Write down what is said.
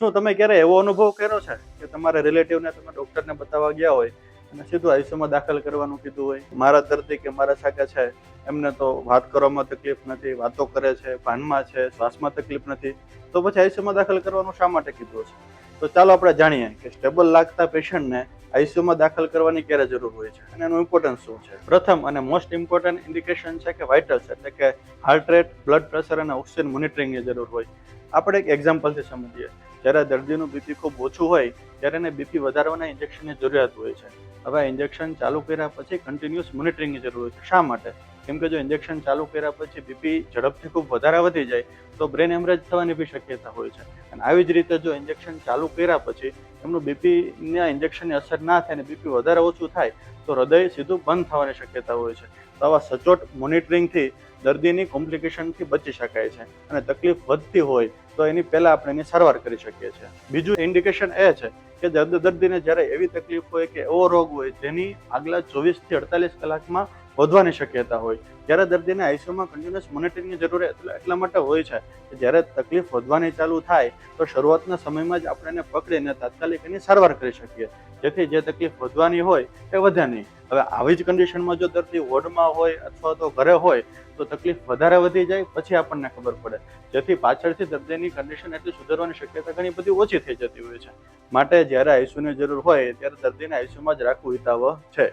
શું તમે ક્યારે એવો અનુભવ કર્યો છે કે તમારા રિલેટિવને તમે ડૉક્ટરને બતાવવા ગયા હોય અને સીધું આઈસીયુમાં દાખલ કરવાનું કીધું હોય? મારા દર્દી કે મારા સાગા છે, એમને તો વાત કરવામાં તકલીફ નથી, વાતો કરે છે, ભાનમાં છે, શ્વાસમાં તકલીફ નથી, તો પછી આયુષ્યમાં દાખલ કરવાનું શા માટે કીધું છે તો ચાલો આપણે જાણીએ કે સ્ટેબલ લાગતા પેશન્ટને આઈસીયુમાં દાખલ કરવાની ક્યારે જરૂર હોય છે અને એનું ઇમ્પોર્ટન્સ શું છે? પ્રથમ અને મોસ્ટ ઇમ્પોર્ટન્ટ ઇન્ડિકેશન છે કે વાઇટલ્સ એટલે કે હાર્ટ રેટ બ્લડ પ્રેશર અને ઓક્સિજન મોનિટરિંગની જરૂર હોય. આપણે એક એક્ઝામ્પલથી સમજીએ. જ્યારે દર્દીનું બીપી ખૂબ ઓછું હોય ત્યારે એને બીપી વધારવાના ઇન્જેક્શનની જરૂરિયાત હોય છે. હવે ઇન્જેક્શન ચાલુ કર્યા પછી કન્ટિન્યુઅસ મોનિટરિંગની જરૂર હોય છે. શા માટે? કેમ કે જો ઇન્જેક્શન ચાલુ કર્યા પછી બીપી ઝડપથી ખૂબ વધારે વધી જાય, તો બ્રેન હેમરેજ થવાની બી શક્યતા હોય છે. અને આવી જ રીતે જો ઇન્જેક્શન ચાલુ કર્યા પછી એમનું બીપીના ઇન્જેક્શનની અસર ના થાય અને બીપી વધારે ઓછું થાય, તો હૃદય સીધું બંધ થવાની શક્યતા હોય છે. તો આવા સચોટ મોનિટરિંગથી દર્દીની કોમ્પ્લિકેશનથી બચી શકાય છે. અને તકલીફ વધતી હોય, તો એની પહેલાં આપણે એની સારવાર કરી શકીએ છીએ. બીજું ઇન્ડિકેશન એ છે કે દર્દ દર્દીને જ્યારે એવી તકલીફ હોય કે એવો રોગ હોય જેની આગલા ચોવીસથી અડતાલીસ કલાકમાં વધવાની શક્યતા હોય. જ્યારે દર્દીને આઈસીયુમાં કન્ટિન્યુઅસ મોનિટરિંગની જરૂર એટલે માટે હોય છે કે જ્યારે તકલીફ વધવાની ચાલુ થાય, તો શરૂઆતના સમયમાં જ આપણે એને પકડીને તાત્કાલિક એની સારવાર કરી શકીએ. જેથી જે તકલીફ વધવાની હોય, એ વધે નહીં. હવે આવી જ કન્ડિશનમાં જો દર્દી વોર્ડમાં હોય અથવા તો ઘરે હોય, તો તકલીફ વધારે વધી જાય, પછી આપણને ખબર પડે. જેથી પાછળથી દર્દીની કન્ડિશન એટલી સુધારવાની શક્યતા ઘણી બધી ઓછી થઈ જતી હોય છે. માટે જ્યારે આઈસીયુની જરૂર હોય, ત્યારે દર્દીને આઈસીયુમાં જ રાખવું હિતાવહ છે.